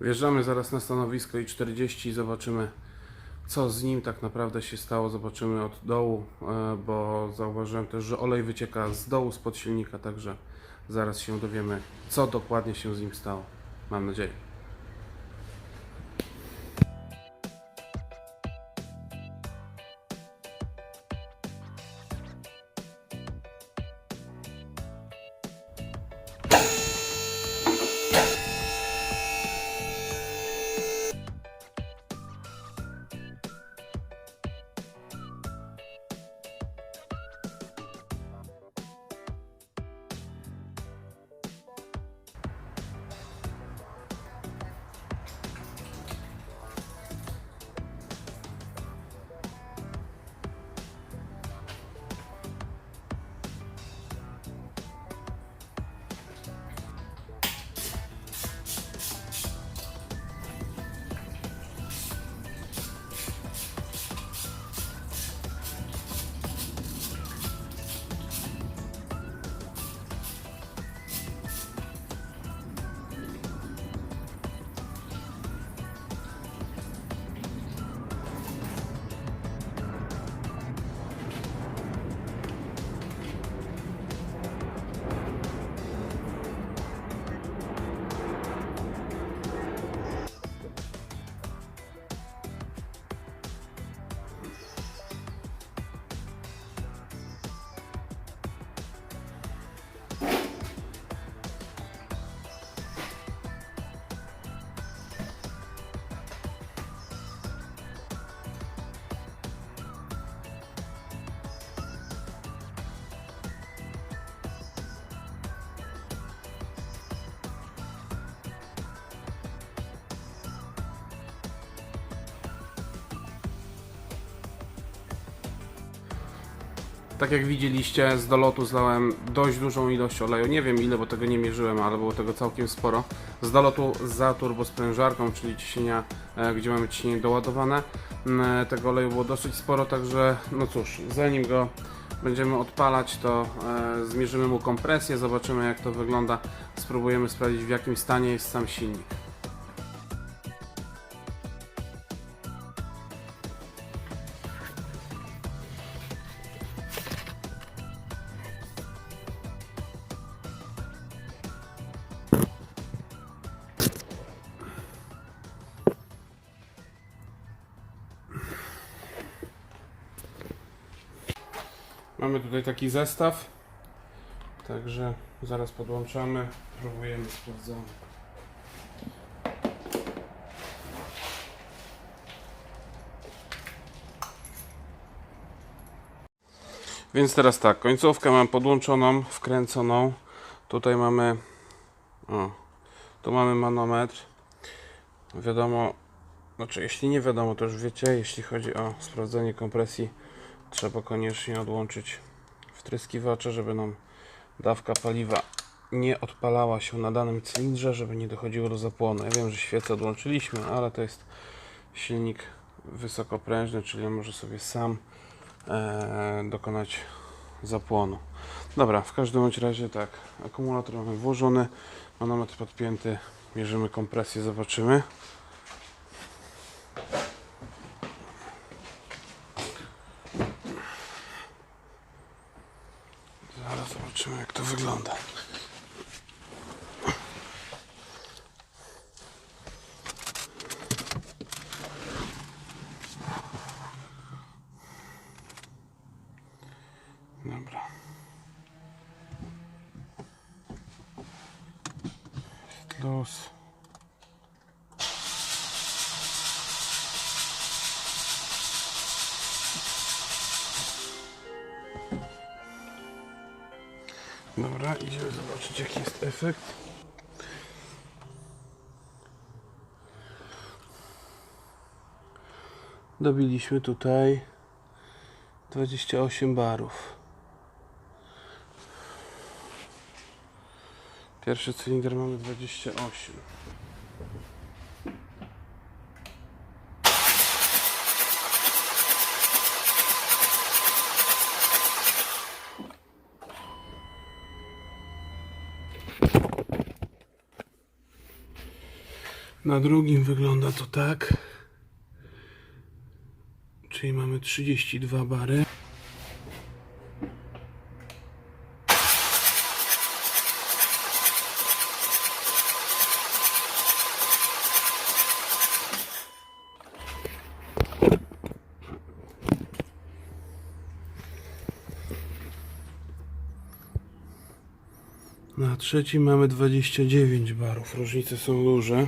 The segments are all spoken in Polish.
Wjeżdżamy zaraz na stanowisko i 40 i zobaczymy co z nim tak naprawdę się stało. Zobaczymy od dołu, e, bo zauważyłem też, że olej wycieka z dołu spod silnika, także zaraz się dowiemy co dokładnie się z nim stało. Mam nadzieję. Tak jak widzieliście, z dolotu zlałem dość dużą ilość oleju. Nie wiem ile, bo tego nie mierzyłem, ale było tego całkiem sporo. Z dolotu za turbosprężarką, czyli ciśnienia, e, gdzie mamy ciśnienie doładowane. Tego oleju było dosyć sporo, także no cóż, zanim go będziemy odpalać, to e, zmierzymy mu kompresję, zobaczymy jak to wygląda. Spróbujemy sprawdzić w jakim stanie jest sam silnik. Mamy tutaj taki zestaw, także zaraz podłączamy, próbujemy, sprawdzamy. Więc teraz tak, końcówkę mam podłączoną, wkręconą. Tutaj mamy, o, tu mamy manometr. Wiadomo, znaczy jeśli nie wiadomo, to już wiecie, jeśli chodzi o sprawdzenie kompresji, trzeba koniecznie odłączyć wtryskiwacze, żeby nam dawka paliwa nie odpalała się na danym cylindrze, żeby nie dochodziło do zapłonu. Ja wiem, że świecę odłączyliśmy, ale to jest silnik wysokoprężny, czyli on może sobie sam e, dokonać zapłonu. Dobra, w każdym razie tak, akumulator mamy włożony, manometr podpięty, mierzymy kompresję, zobaczymy. Zaraz zobaczymy jak to wygląda. Dobra. Luz. Dobra, idziemy zobaczyć jaki jest efekt. Dobiliśmy tutaj 28 barów. Pierwszy cylinder mamy 28. Na drugim wygląda to tak. Czyli mamy 32 bary. Na trzecim mamy 29 barów. Różnice są duże.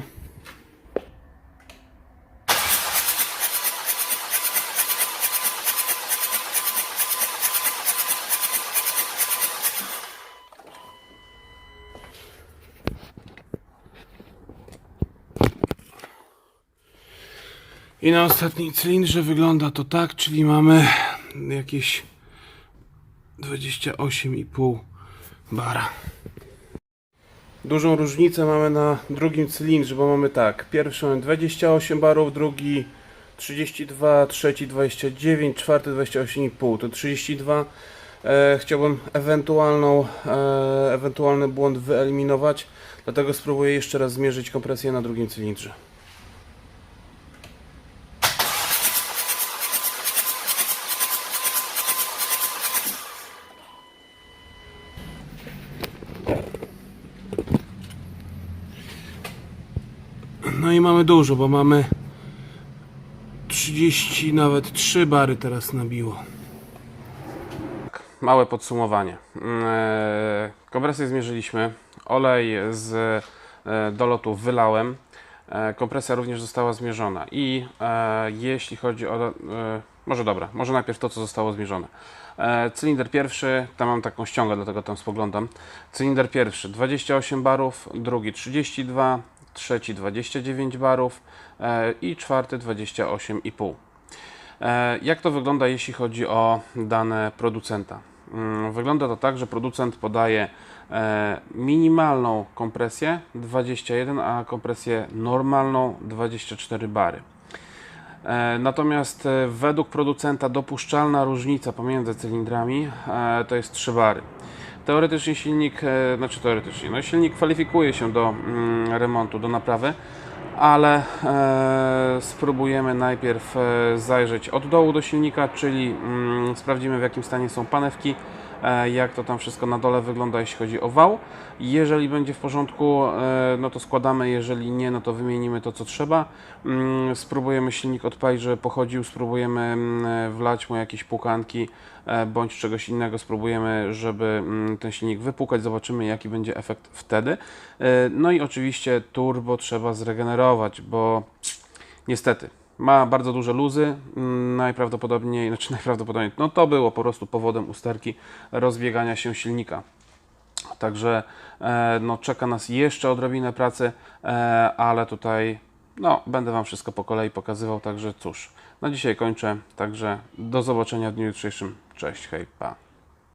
I na ostatnim cylindrze wygląda to tak, czyli mamy jakieś 28,5 bara. Dużą różnicę mamy na drugim cylindrze, bo mamy tak, pierwszy mamy 28 barów, drugi 32, trzeci 29, czwarty 28,5, to 32. E, chciałbym ewentualną, e, ewentualny błąd wyeliminować, dlatego spróbuję jeszcze raz zmierzyć kompresję na drugim cylindrze. No i mamy dużo, bo mamy 30, nawet 3 bary teraz nabiło. Małe podsumowanie. Mm, e, Kompresję zmierzyliśmy. Olej z e, dolotu wylałem. E, Kompresja również została zmierzona. I jeśli chodzi o. Może dobra, może najpierw to, co zostało zmierzone. Cylinder pierwszy, tam mam taką ściągę, dlatego tam spoglądam. Cylinder pierwszy 28 barów, drugi 32, trzeci 29 barów e, i czwarty 28,5. E, Jak to wygląda, jeśli chodzi o dane producenta? Mm, Wygląda to tak, że producent podaje e, minimalną kompresję 21, a kompresję normalną 24 bary. Natomiast według producenta dopuszczalna różnica pomiędzy cylindrami to jest 3 bary. Teoretycznie silnik, e, znaczy teoretycznie, no silnik kwalifikuje się do mm, remontu, do naprawy, ale e, spróbujemy najpierw e, zajrzeć od dołu do silnika, czyli mm, sprawdzimy w jakim stanie są panewki, jak to tam wszystko na dole wygląda, jeśli chodzi o wał. Jeżeli będzie w porządku, e, no to składamy, jeżeli nie, no to wymienimy to, co trzeba. Mm, Spróbujemy silnik odpalić, żeby pochodził, spróbujemy mm, wlać mu jakieś płukanki e, bądź czegoś innego, spróbujemy, żeby mm, ten silnik wypłukać, zobaczymy jaki będzie efekt wtedy. E, No i oczywiście turbo trzeba zregenerować, bo niestety ma bardzo duże luzy, mm, najprawdopodobniej, znaczy najprawdopodobniej, no to było po prostu powodem usterki rozbiegania się silnika. Także e, no, czeka nas jeszcze odrobinę pracy, e, ale tutaj no, będę Wam wszystko po kolei pokazywał. Także cóż, na dzisiaj kończę. Także do zobaczenia w dniu jutrzejszym. Cześć, hej, pa.